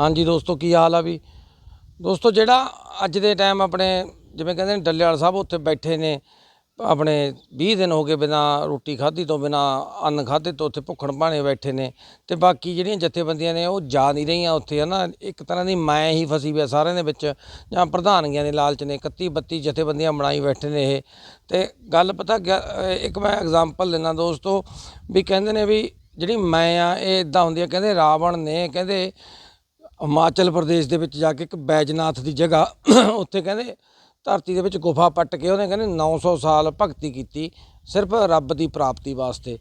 ਹਾਂਜੀ ਦੋਸਤੋ, ਕੀ ਹਾਲ ਆ ਵੀ? ਦੋਸਤੋ, ਜਿਹੜਾ ਅੱਜ ਦੇ ਟਾਈਮ ਆਪਣੇ ਜਿਵੇਂ ਕਹਿੰਦੇ ਨੇ ਡੱਲੇਵਾਲ ਸਾਹਿਬ ਉੱਥੇ ਬੈਠੇ ਨੇ, ਆਪਣੇ 20 ਦਿਨ ਹੋ ਗਏ ਬਿਨਾ ਰੋਟੀ ਖਾਧੀ ਤੋਂ, ਬਿਨਾ ਅੰਨ ਖਾਧੇ ਤੋਂ ਉੱਥੇ ਭੁੱਖਣ ਭਾਣੇ ਬੈਠੇ ਨੇ ਤੇ ਬਾਕੀ ਜਿਹੜੀਆਂ ਜਥੇਬੰਦੀਆਂ ਨੇ ਉਹ ਜਾ ਨਹੀਂ ਰਹੀਆਂ ਉੱਥੇ, ਹਨਾ? ਇੱਕ ਤਰ੍ਹਾਂ ਦੀ ਮੈਂ ਹੀ ਫਸੀ ਵੀ ਸਾਰਿਆਂ ਦੇ ਵਿੱਚ, ਜਾਂ ਪ੍ਰਧਾਨਗੀਆਂ ਦੇ ਲਾਲਚ ਨੇ 31 32 ਜਥੇਬੰਦੀਆਂ ਬਣਾਈ ਬੈਠੇ ਨੇ ਇਹ। ਤੇ ਗੱਲ ਪਤਾ ਕਿਆ- ਇੱਕ ਮੈਂ ਐਗਜ਼ਾਮਪਲ ਲੈਣਾ ਦੋਸਤੋ, ਵੀ ਕਹਿੰਦੇ ਨੇ ਵੀ ਜਿਹੜੀ ਮੈਂ ਆ, ਇਹ ਇਦਾਂ ਹੁੰਦੀ ਆ, ਕਹਿੰਦੇ ਰਾਵਣ ਨੇ, ਕਹਿੰਦੇ ਹਿਮਾਚਲ ਪ੍ਰਦੇਸ਼ ਦੇ ਵਿੱਚ ਜਾ ਕੇ ਇੱਕ ਬੈਜਨਾਥ ਦੀ ਜਗ੍ਹਾ, ਉੱਥੇ ਕਹਿੰਦੇ ਧਰਤੀ ਦੇ ਵਿੱਚ ਗੁਫਾ ਪੱਟ ਕੇ ਉਹਨੇ ਕਹਿੰਦੇ 900 ਸਾਲ ਭਗਤੀ ਕੀਤੀ ਸਿਰਫ ਰੱਬ ਦੀ ਪ੍ਰਾਪਤੀ ਵਾਸਤੇ।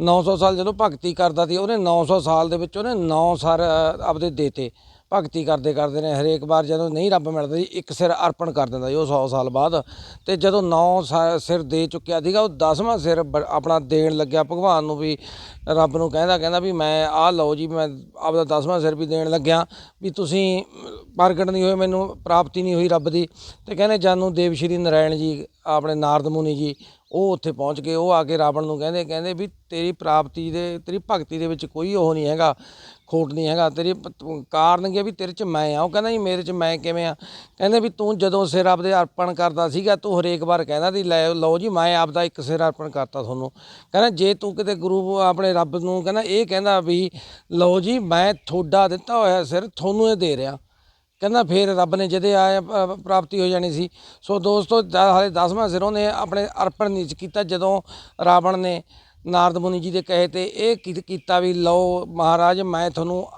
900 ਸਾਲ ਜਦੋਂ ਭਗਤੀ ਕਰਦਾ ਸੀ, ਉਹਨੇ 900 ਸਾਲ ਦੇ ਵਿੱਚ ਉਹਨੇ 9 ਸਰ ਆਪਦੇ ਦੇਤੇ ਭਗਤੀ ਕਰਦੇ ਕਰਦੇ ਨੇ, ਹਰੇਕ ਵਾਰ ਜਦੋਂ ਨਹੀਂ ਰੱਬ ਮਿਲਦਾ ਜੀ, ਇੱਕ ਸਿਰ ਅਰਪਣ ਕਰ ਦਿੰਦਾ ਜੀ ਉਹ 100 ਸਾਲ ਬਾਅਦ। ਤੇ ਜਦੋਂ 9 ਸਿਰ ਦੇ ਚੁੱਕਿਆ ਸੀਗਾ, ਉਹ 10ਵਾਂ ਸਿਰ ਬ- ਆਪਣਾ ਦੇਣ ਲੱਗਿਆ ਭਗਵਾਨ ਨੂੰ ਵੀ, ਰੱਬ ਨੂੰ ਕਹਿੰਦਾ ਕਹਿੰਦਾ ਵੀ ਮੈਂ ਆਹ ਲਓ ਜੀ, ਮੈਂ ਆਪਦਾ 10ਵਾਂ ਸਿਰ ਵੀ ਦੇਣ ਲੱਗਿਆ, ਵੀ ਤੁਸੀਂ ਪ੍ਰਗਟ ਨਹੀਂ ਹੋਏ, ਮੈਨੂੰ ਪ੍ਰਾਪਤੀ ਨਹੀਂ ਹੋਈ ਰੱਬ ਦੀ। ਤੇ ਕਹਿੰਦੇ ਜਾਨੂੰ ਦੇਵ ਸ਼੍ਰੀ ਨਰਾਇਣ ਜੀ, ਆਪਣੇ ਨਾਰਦ ਮੁਨੀ ਜੀ, ਉਹ ਉੱਥੇ ਪਹੁੰਚ ਗਏ, ਉਹ ਆ ਕੇ ਰਾਵਣ ਨੂੰ ਕਹਿੰਦੇ ਕਹਿੰਦੇ ਵੀ ਤੇਰੀ ਪ੍ਰਾਪਤੀ ਦੇ, ਤੇਰੀ ਭਗਤੀ ਦੇ ਵਿੱਚ ਕੋਈ ਉਹ ਨਹੀਂ ਹੈਗਾ। ਖੋਟ ਨਹੀਂ ਹੈਗਾ। ਤੇਰੀ ਪ- ਕਾਰਨ ਕੀ ਵੀ ਤੇਰੇ ਚ ਮੈਂ ਆ? ਉਹ ਕਹਿੰਦਾ ਜੀ ਮੇਰੇ ਚ ਮੈਂ ਕਿਵੇਂ ਆ? ਕਹਿੰਦੇ ਵੀ ਤੂੰ ਜਦੋਂ ਸਿਰ ਆਪਦੇ ਅਰਪਣ ਕਰਦਾ ਸੀਗਾ, ਤੂੰ ਹਰੇਕ ਵਾਰ ਕਹਿੰਦਾ ਸੀ, ਲੈ ਲਓ ਜੀ, ਮੈਂ ਆਪਦਾ ਇੱਕ ਸਿਰ ਅਰਪਣ ਕਰਤਾ ਤੁਹਾਨੂੰ। ਕਹਿੰਦਾ ਜੇ ਤੂੰ ਕਿਤੇ ਗੁਰੂ ਆਪਣੇ ਰੱਬ ਨੂੰ ਕਹਿੰਦਾ ਇਹ ਕਹਿੰਦਾ ਵੀ, ਲਓ ਜੀ, ਮੈਂ ਤੁਹਾਡਾ ਦਿੱਤਾ ਹੋਇਆ ਸਿਰ ਤੁਹਾਨੂੰ ਇਹ ਦੇ ਰਿਹਾ। ਕਹਿੰਦਾ ਫਿਰ ਰੱਬ ਨੇ ਜਦੇ ਆਇਆ ਪ੍ਰਾਪਤੀ ਹੋ ਜਾਣੀ ਸੀ। ਸੋ ਦੋਸਤੋ, ਦ- ਹਾਲੇ 10ਵਾਂ ਸਿਰੋਂ ਨੇ ਆਪਣੇ ਅਰਪਣ ਨਹੀਂ ਕੀਤਾ, ਜਦੋਂ ਰਾਵਣ ਨੇ ਨਾਰਦ ਮੁਨੀ ਜੀ ਦੇ ਕਹੇ ਤੇ ਇਹ ਕੀ- ਕੀਤਾ ਵੀ ਲਓ ਮਹਾਰਾਜ, ਮੈਂ ਤੁਹਾਨੂੰ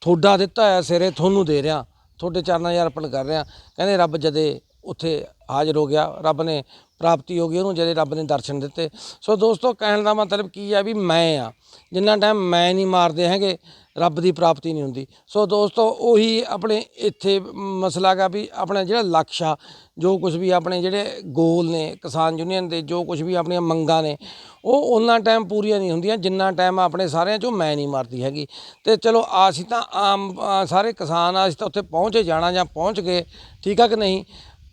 ਤੁਹਾਡਾ ਦਿੱਤਾ ਹੋਇਆ ਸਿਰੇ, ਤੁਹਾਨੂੰ ਦੇ ਰਿਹਾ। ਤੁਹਾਡੇ ਚਰਨਾਂ 'ਚ ਅਰਪਣ ਕਰ ਰਿਹਾ। ਕਹਿੰਦੇ ਰੱਬ ਜਦੇ ਉੱਥੇ ਹਾਜ਼ਰ ਹੋ ਗਿਆ, ਰੱਬ ਨੇ ਪ੍ਰਾਪਤੀ ਹੋ ਗਈ, ਉਹਨੂੰ ਜਦੇ ਰੱਬ ਨੇ ਦਰਸ਼ਨ ਦਿੱਤੇ। ਸੋ ਦੋਸਤੋ, ਕਹਿਣ ਦਾ ਮਤਲਬ ਕੀ ਆ ਵੀ ਮੈਂ ਆ। ਜਿੰਨਾ ਟਾਈਮ ਮੈਂ ਨਹੀਂ ਮਾਰਦੇ ਹੈਗੇ ਰੱਬ ਦੀ ਪ੍ਰਾਪਤੀ ਨਹੀਂ ਹੁੰਦੀ। ਸੋ ਦੋਸਤੋ, ਉਹੀ ਆਪਣੇ ਇੱਥੇ ਮਸਲਾ ਗਾ ਵੀ ਆਪਣਾ ਜਿਹੜਾ ਲਕਸ਼ ਆ, ਜੋ ਕੁਝ ਵੀ ਆਪਣੇ ਜਿਹੜੇ ਗੋਲ ਨੇ, ਕਿਸਾਨ ਯੂਨੀਅਨ ਦੇ ਜੋ ਕੁਝ ਵੀ ਆਪਣੀਆਂ ਮੰਗਾਂ ਨੇ, ਉਹ ਉਹਨਾਂ ਟਾਈਮ ਪੂਰੀਆਂ ਨਹੀਂ ਹੁੰਦੀਆਂ, ਜਿੰਨਾ ਟਾਈਮ ਆਪਣੇ ਸਾਰਿਆਂ ਚੋਂ ਮੈਂ ਨਹੀਂ ਮਾਰਦੀ ਹੈਗੀ। ਤੇ ਚਲੋ, ਅਸੀਂ ਤਾਂ ਆਮ ਸਾਰੇ ਕਿਸਾਨ ਆ, ਅਸੀਂ ਤਾਂ ਉੱਥੇ ਪਹੁੰਚੇ ਜਾਣਾ ਜਾਂ ਪਹੁੰਚ ਗਏ, ਠੀਕ ਆ ਕਿ ਨਹੀਂ?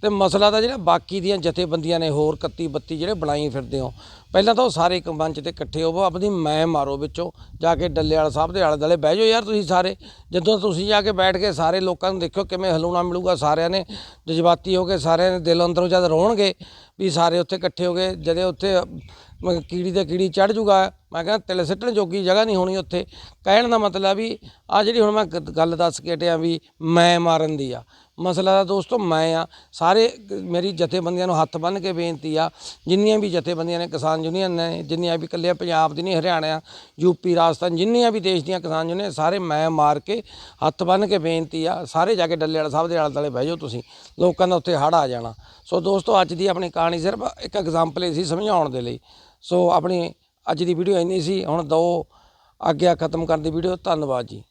ਤੇ ਮਸਲਾ ਤਾਂ ਜਿਹੜਾ ਬਾਕੀ ਦੀਆਂ ਜਥੇਬੰਦੀਆਂ ਨੇ, ਹੋਰ 31 32 ਜਿਹੜੇ ਬਣਾਈ ਫਿਰਦੇ ਹੋ ਪਹਿਲਾਂ ਤਾਂ ਉਹ ਸਾਰੇ ਇੱਕ ਮੰਚ ਤੇ ਇਕੱਠੇ ਹੋਵੋ, ਆਪਣੀ ਮੈਂ ਮਾਰੋ ਵਿੱਚੋਂ, ਜਾ ਕੇ ਡੱਲੇ ਡੱਲੇਵਾਲ ਸਾਹਿਬ ਦੇ ਆਲੇ ਦੁਆਲੇ ਬਹਿ ਜਾਓ ਯਾਰ ਤੁਸੀਂ ਸਾਰੇ। ਜਦੋਂ ਤੁਸੀਂ ਜਾ ਕੇ ਬੈਠ ਕੇ ਸਾਰੇ ਲੋਕਾਂ ਨੂੰ ਦੇਖਿਓ ਕਿਵੇਂ ਹਲੂਣਾ ਮਿਲੂਗਾ, ਸਾਰਿਆਂ ਨੇ ਜਜ਼ਬਾਤੀ ਹੋ ਕੇ ਸਾਰਿਆਂ ਨੇ ਦਿਲ ਅੰਦਰੋਂ ਜਦ ਰੋਣਗੇ ਵੀ ਸਾਰੇ ਉੱਥੇ ਇਕੱਠੇ ਹੋ ਗਏ, ਜਦੇ ਉੱਥੇ ਕੀੜੀ ਤੇ ਕੀੜੀ ਚੜ ਜੂਗਾ। ਮੈਂ ਕਹਿੰਦਾ ਤਿਲ ਸਿੱਟਣ ਜੋਗੀ ਜਗ੍ਹਾ ਨਹੀਂ ਹੋਣੀ ਉੱਥੇ। ਕਹਿਣ ਦਾ ਮਤਲਬ ਵੀ ਆ ਜਿਹੜੀ ਹੁਣ ਮੈਂ ਗ- ਗੱਲ ਦੱਸ ਕੇ ਟਿਆ ਵੀ ਮੈਂ ਮਾਰਨ ਦੀ ਆ। ਮਸਲਾ ਤਾਂ ਦੋਸਤੋ ਮੈਂ ਆ। ਸਾਰੇ ਮੇਰੀ ਜਥੇਬੰਦੀਆਂ ਨੂੰ ਹੱਥ ਬੰਨ੍ਹ ਕੇ ਬੇਨਤੀ ਆ, ਜਿੰਨੀਆਂ ਵੀ ਜਥੇਬੰਦੀਆਂ ਨੇ ਕਿਸਾਨ ਕਿਸਾਨ ਯੂਨੀਅਨ ਨੇ, ਜਿੰਨੀਆਂ ਵੀ ਇਕੱਲੇ ਪੰਜਾਬ ਦੀ ਨਹੀਂ, ਹਰਿਆਣਾ ਯੂਪੀ ਰਾਜਸਥਾਨ, ਜਿੰਨੀਆਂ ਵੀ ਦੇਸ਼ ਦੀਆਂ ਕਿਸਾਨ ਯੂਨੀਅਨ ਸਾਰੇ ਮੈਂ ਮਾਰ ਕੇ ਹੱਥ ਬੰਨ੍ਹ ਕੇ ਬੇਨਤੀ ਆ, ਸਾਰੇ ਜਾ ਕੇ ਡੱਲੇ ਡੱਲੇਵਾਲ ਸਾਹਿਬ ਦੇ ਆਲੇ ਦੁਆਲੇ ਬਹਿ ਜਾਓ ਤੁਸੀਂ, ਲੋਕਾਂ ਦਾ ਉੱਥੇ ਹੜ ਆ ਜਾਣਾ। ਸੋ ਦੋਸਤੋ, ਅੱਜ ਦੀ ਆਪਣੀ ਕਹਾਣੀ ਸਿਰਫ ਇੱਕ ਐਗਜ਼ਾਮਪਲ ਹੀ ਸੀ ਸਮਝਾਉਣ ਦੇ ਲਈ। ਸੋ ਆਪਣੀ ਅੱਜ ਦੀ ਵੀਡੀਓ ਇੰਨੀ ਸੀ, ਹੁਣ ਦੋ ਆਗਿਆ ਖਤਮ ਕਰਨ ਦੀ ਵੀਡੀਓ ਧੰਨਵਾਦ ਜੀ।